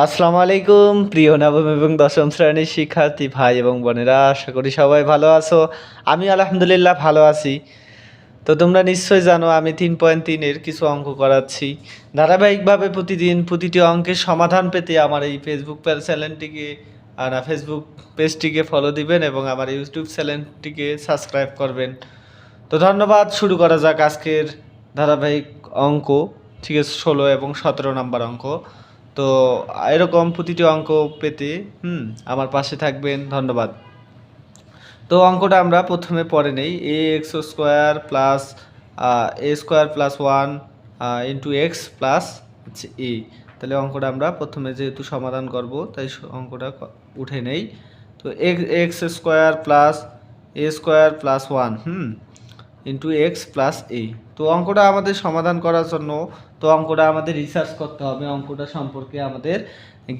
আসসালামু আলাইকুম, প্রিয় নবম এবং দশম শ্রেণির শিক্ষার্থী ভাই এবং বোনেরা, আশা করি সবাই ভালো আছো। আমি আলহামদুলিল্লাহ ভালো আছি। তো তোমরা নিশ্চয়ই জানো, আমি তিন পয়েন্ট তিনের কিছু অঙ্ক করাচ্ছি। ধারাবাহিকভাবে প্রতিদিন প্রতিটি অঙ্কের সমাধান পেতে আমার এই ফেসবুক চ্যানেলটিকে আর ফেসবুক পেজটিকে ফলো দিবেন এবং আমার ইউটিউব চ্যানেলটিকে সাবস্ক্রাইব করবেন। তো ধন্যবাদ, শুরু করা যাক আজকের ধারাবাহিক অঙ্ক। ঠিক আছে, ষোলো এবং সতেরো নম্বর অঙ্ক। তো এরকম প্রতিটি অঙ্ক পেতে, হুম, আমার পাশে থাকবেন, ধন্যবাদ। তো অঙ্কটা আমরা প্রথমে পড়ে নেই। A x square plus a square plus one into x plus হচ্ছে এ তাহলে অঙ্কটা আমরা প্রথমে যেহেতু সমাধান করব, তাই অঙ্কটা উঠে নেই। তো x square plus a square plus one hmm into x plus a তো অঙ্কটা আমাদের সমাধান করার জন্য, তো অঙ্কটা আমাদের রিসার্চ করতে হবে, অঙ্কটা সম্পর্কে আমাদের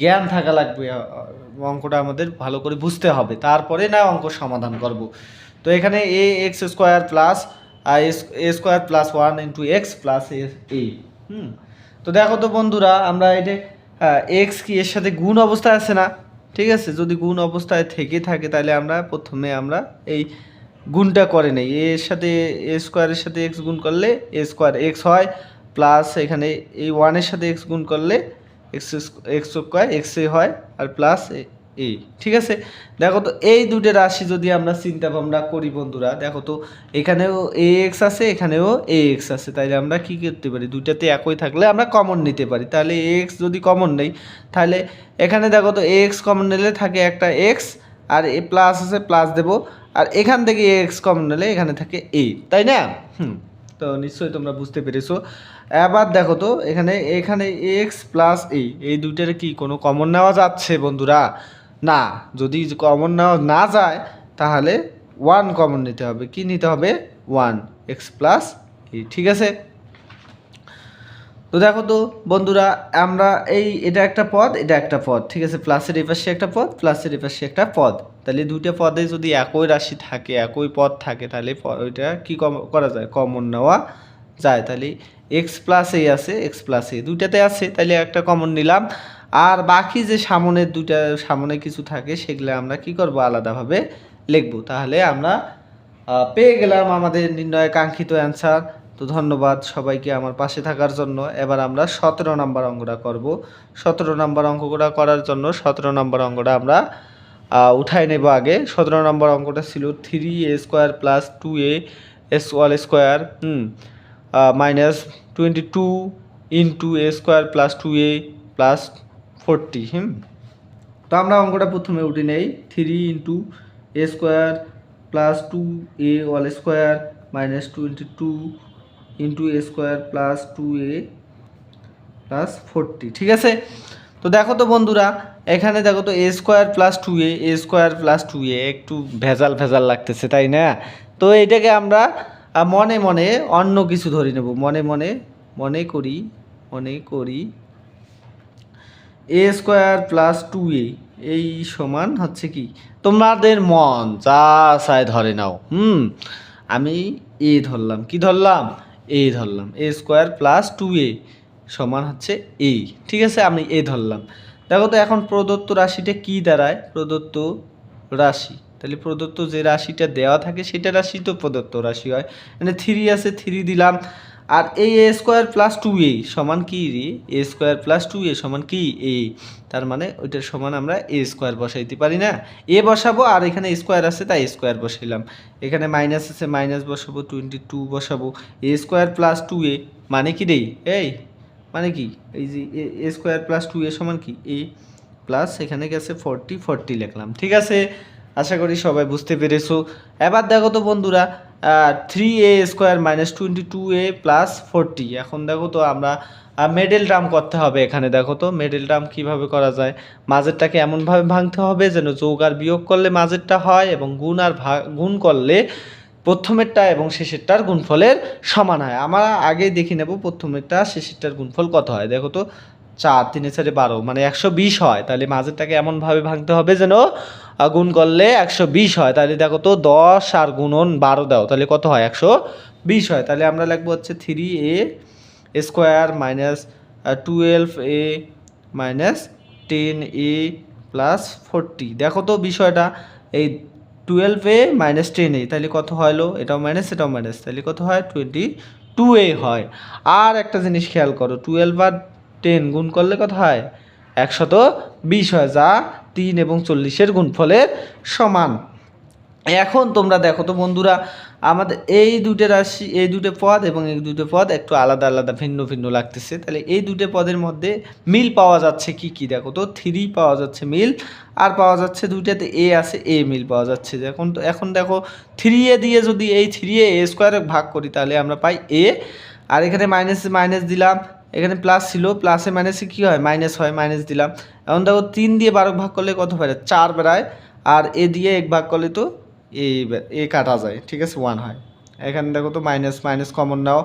জ্ঞান থাকা লাগবে, অঙ্কটা আমাদের ভালো করে বুঝতে হবে। তারপরে না অঙ্ক সমাধান করব। তো এখানে a x square plus a square plus one into x plus a hmm? তো দেখো তো বন্ধুরা, আমরা এটা এক্স কি এর সাথে গুণ অবস্থায় আছে না? ঠিক আছে? যদি গুণ অবস্থায় থেকে থাকে, তাহলে আমরা প্রথমে আমরা এই গুণটা করে নেই। এর সাথে, এ স্কোয়ারের সাথে এক্স গুণ করলে এ স্কোয়ার এক্স হয় প্লাস এখানে এই ওয়ানের সাথে এক্স গুণ করলে এক্স এক্স স্কোয়ার এক্স হয়, আর প্লাস এ ঠিক আছে? দেখো তো, এই দুটো রাশি যদি আমরা চিন্তা ভাবনা করি বন্ধুরা, দেখো তো, এখানেও এ এক্স আছে, এখানেও এ এক্স আছে। তাইলে আমরা কি করতে পারি? দুইটাতে একই থাকলে আমরা কমন নিতে পারি। তাহলে এ এক্স যদি কমন নেই, তাহলে এখানে দেখো তো এ এক্স কমন নিলে থাকে একটা এক্স আর এ প্লাস আছে প্লাস দেবো। আর এখান থেকে এক্স কমন নিলে এখানে থাকে এ তাই না? হুম, তো নিশ্চয়ই তোমরা বুঝতে পেরেছ। এবার দেখো তো, এখানে এখানে এক্স প্লাস এই এই দুইটার কি কোনো কমন নেওয়া যাচ্ছে বন্ধুরা? না, যদি কমন নেওয়া না যায়, তাহলে ওয়ান কমন নিতে হবে। কি নিতে হবে? ওয়ান এক্স প্লাস এ ঠিক আছে? তো দেখো তো, বন্ধুরা, আমরা এই, এটা একটা পদ, এটা একটা পদ, ঠিক আছে? প্লাসের এপাশে একটা পদ প্লাসের এপাশে একটা পদ। তাহলে দুইটা পদে যদি একই রাশি থাকে, একই পদ থাকে, তাহলে ওইটা কি করা যায়? কমন নেওয়া যায়। তাহলে এক্স প্লাস এ আছে এক্স প্লাস এ দুইটাতে আছে, তাহলে একটা কমন নিলাম। আর বাকি যে সামনের দুইটা, সামনে কিছু থাকে, সেগুলো আমরা কি করব? আলাদাভাবে লিখব। তাহলে আমরা পেয়ে গেলাম আমাদের নির্ণয় কাঙ্ক্ষিত অ্যান্সার তো ধন্যবাদ সবাইকে আমার পাশে থাকার জন্য। এবার আমরা সতেরো নম্বর অঙ্কটা করব। সতেরো নম্বর অঙ্কটা করার জন্য সতেরো নম্বর অঙ্কটা আমরা উঠাই নেব আগে। সতেরো নম্বর অঙ্কটা ছিল three a square plus two a s whole square hmm minus twenty two into a square plus two a plus forty hmm. তো আমরা অঙ্কটা প্রথমে উঠে নেই। Three into a square plus two a whole square minus twenty two into a square plus two a plus forty ঠিক আছে? তো দেখো তো বন্ধুরা, এখানে দেখো তো a square plus two a a square plus two a একটু ভেজাল ভেজাল লাগতেছে, তাই না? তো এটাকে আমরা মনে মনে অন্য কিছু ধরে নেব, মনে মনে মনে করি মনে করি a square plus two a এই সমান হচ্ছে কি? তোমাদের মন, যা চায় ধরে নাও, হুম? আমি এ ধরলাম, কি ধরলাম? এ ধরলাম। A square plus two a সমান হচ্ছে এ ঠিক আছে? আমি এ ধরলাম। দেখো তো এখন প্রদত্ত রাশিটা কি দাঁড়ায়? প্রদত্ত রাশি। তাহলে প্রদত্ত যে রাশিটা দেওয়া থাকে, সেটা রাশি তো প্রদত্ত রাশি হয়। মানে থ্রি আছে থ্রি দিলাম। আর এই a square plus two a সমান কি রে? A square plus two a সমান কি? এ তার মানে ওইটার সমান আমরা এ স্কোয়ার বসাইতে পারি না। এ বসাবো আর এখানে স্কোয়ার আছে, তাই স্কোয়ার বসাইলাম। এখানে মাইনাস আছে মাইনাস বসাবো টোয়েন্টি টু বসাবো। A square plus two a মানে কি রে? এই মানে কি? এই যে a square plus two a সমান কি? এ প্লাস এখানে গেছে ফোরটি ফোরটি লিখলাম। ঠিক আছে? আশা করি সবাই বুঝতে পেরেছ। এবার দেখো তো বন্ধুরা three a square minus twenty two a plus forty এখন দেখো তো আমরা মেডেল টার্ম করতে হবে এখানে, দেখো তো মেডেল টার্ম কীভাবে করা যায়। মাঝেরটাকে এমনভাবে ভাঙতে হবে যেন যোগ আর বিয়োগ করলে মাঝেরটা হয় এবং গুণ আর ভাগ গুণ করলে প্রথমেরটা এবং শেষেরটার গুণফলের সমান হয়। আমরা আগে দেখে নেব প্রথমেরটা, শেষেরটার গুণফল কত হয়। দেখো তো চার, তিনে চারে বারো মানে একশো বিশ হয়। তাহলে মাঝেরটাকে এমনভাবে ভাঙতে হবে যেন গুণ করলে একশো বিশ হয়। তাহলে দেখো তো দশ আর গুণন বারো দাও, তাহলে কত হয়? একশো বিশ হয়। তাহলে আমরা লাগবো হচ্ছে three a square minus twelve a minus ten a plus forty দেখো তো বিষয়টা, এই twelve a minus ten a তাহলে কত হলো? এটাও মাইনাস এটাও মাইনাস তাহলে কত হয়? টোয়েন্টি টু এ হয়। আর একটা জিনিস খেয়াল করো টুয়েলভ আর টেন গুণ করলে কত হয়? একশত বিশ হয় যা তিন এবং চল্লিশের গুণফলের সমান। এখন তোমরা দেখো তো বন্ধুরা, আমাদের এই দুটো রাশি, এই দুটো পদ এবং এই দুটো পদ একটু আলাদা আলাদা, ভিন্ন ভিন্ন লাগতেছে। তাহলে এই দুটো পদের মধ্যে মিল পাওয়া যাচ্ছে কি কি? দেখো তো থ্রি পাওয়া যাচ্ছে মিল, আর পাওয়া যাচ্ছে দুইটাতে এ আছে এ মিল পাওয়া যাচ্ছে। এখন তো, এখন দেখো থ্রি এ দিয়ে যদি এই থ্রি এ স্কোয়ারে ভাগ করি, তাহলে আমরা পাই এ আর এখানে মাইনাস মাইনাস দিলাম এখানে প্লাস ছিল প্লাসে মাইনাসে কী হয়? মাইনাস হয় মাইনাস দিলাম। এখন দেখো তিন দিয়ে বারো ভাগ করলে কত বেড়ায় চার বেড়ায়। আর এ দিয়ে এক ভাগ করলে তো এ এ কাটা যায়। ঠিক আছে? ওয়ান হয়। এখানে দেখো তো মাইনাস মাইনাস কমন নাও।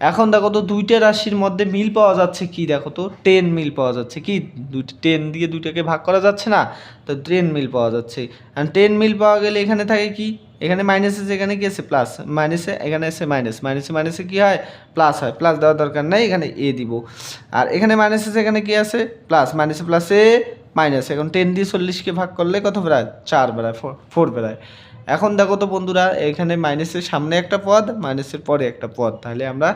এখন দেখো তো দুইটা রাশির মধ্যে মিল পাওয়া যাচ্ছে কি? দেখো তো টেন মিল পাওয়া যাচ্ছে কি? দুইটা টেন দিয়ে দুইটাকে ভাগ করা যাচ্ছে না? তো টেন মিল পাওয়া যাচ্ছে। আর টেন মিল পাওয়া গেলে এখানে থাকে কি? এখানে মাইনাস এখানে কি আছে? প্লাস মাইনাসে এখানে আছে মাইনাস মাইনাসে মাইনাসে কি হয়? প্লাস হয়। প্লাস দেওয়ার দরকার নেই, এখানে এ দিব। আর এখানে মাইনাস এখানে কি আছে? প্লাস মাইনাসে প্লাসে মাইনাস এখন টেন দিয়ে চল্লিশকে ভাগ করলে কত বেড়ায়? চার বেড়ায় ফোর ফোর বেড়ায়। এখন দেখো তো বন্ধুরা, এখানে মাইনাসের সামনে একটা পদ মাইনাসের পরে একটা পদ। তাহলে আমরা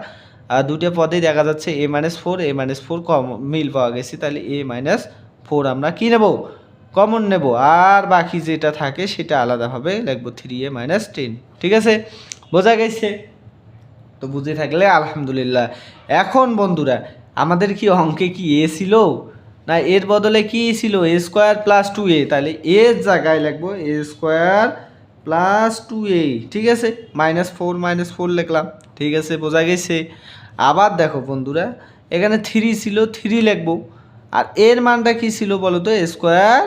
দুটো পদেই দেখা যাচ্ছে a minus four a minus four কম, মিল পাওয়া গেছে। তাহলে এ মাইনাস ফোর আমরা কী নেব? কমন নেব। আর বাকি যেটা থাকে সেটা আলাদাভাবে লিখব থ্রি এ মাইনাস টেন ঠিক আছে? বোঝা গেছে? তো বুঝে থাকলে আলহামদুলিল্লাহ। এখন বন্ধুরা, আমাদের কি অঙ্কে কি এ ছিল? না, এর বদলে কি ছিল? A square plus two a তাহলে এর জায়গায় লিখব a square plus two a ঠিক আছে? মাইনাস ফোর মাইনাস ফোর লিখলাম, ঠিক আছে, বোঝা গেছে? আবার দেখো বন্ধুরা, এখানে থ্রি ছিল থ্রি লিখব। আর এর মানটা কি ছিল বলো তো? Square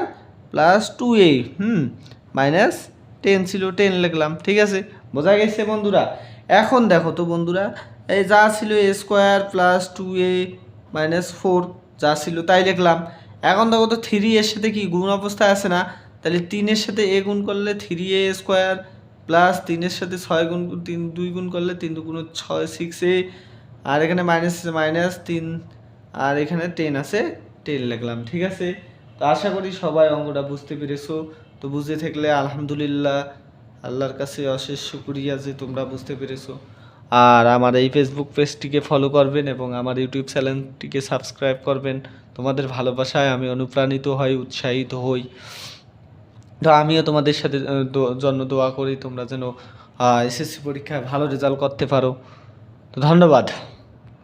plus two a hmm minus ten ছিল টেন লিখলাম, ঠিক আছে? বোঝা গেছে বন্ধুরা? এখন দেখো তো বন্ধুরা, এই যা ছিল a square plus two a minus four যা ছিল তাই লিখলাম। এখন দেখো তো থ্রি এর সাথে কি গুণ অবস্থায় আছে না? তাহলে তিনের সাথে এ গুণ করলে থ্রি এ স্কোয়ার প্লাস তিনের সাথে ছয় গুণ, তিন, দুই গুণ করলে তিন দুগুণ ছয় সিক্স এ আর এখানে মাইনাস মাইনাস তিন, আর এখানে টেন আছে টেন লিখলাম, ঠিক আছে? তো আশা করি সবাই অঙ্কটা বুঝতে পেরেছ। তো বুঝতে থাকলে আলহামদুলিল্লাহ, আল্লাহর কাছে অশেষ শুক্রিয়া যে তোমরা বুঝতে পেরেছ। আর আমার এই ফেসবুক পেজটিকে ফলো করবেন এবং আমার ইউটিউব চ্যানেলটিকে সাবস্ক্রাইব করবেন। তোমাদের ভালোবাসায় আমি অনুপ্রাণিত হই, উৎসাহিত হই। তো আমিও তোমাদের সাথে জন্য দোয়া করি তোমরা যেন এসএসসি পরীক্ষায় ভালো রেজাল্ট করতে পারো। তো ধন্যবাদ।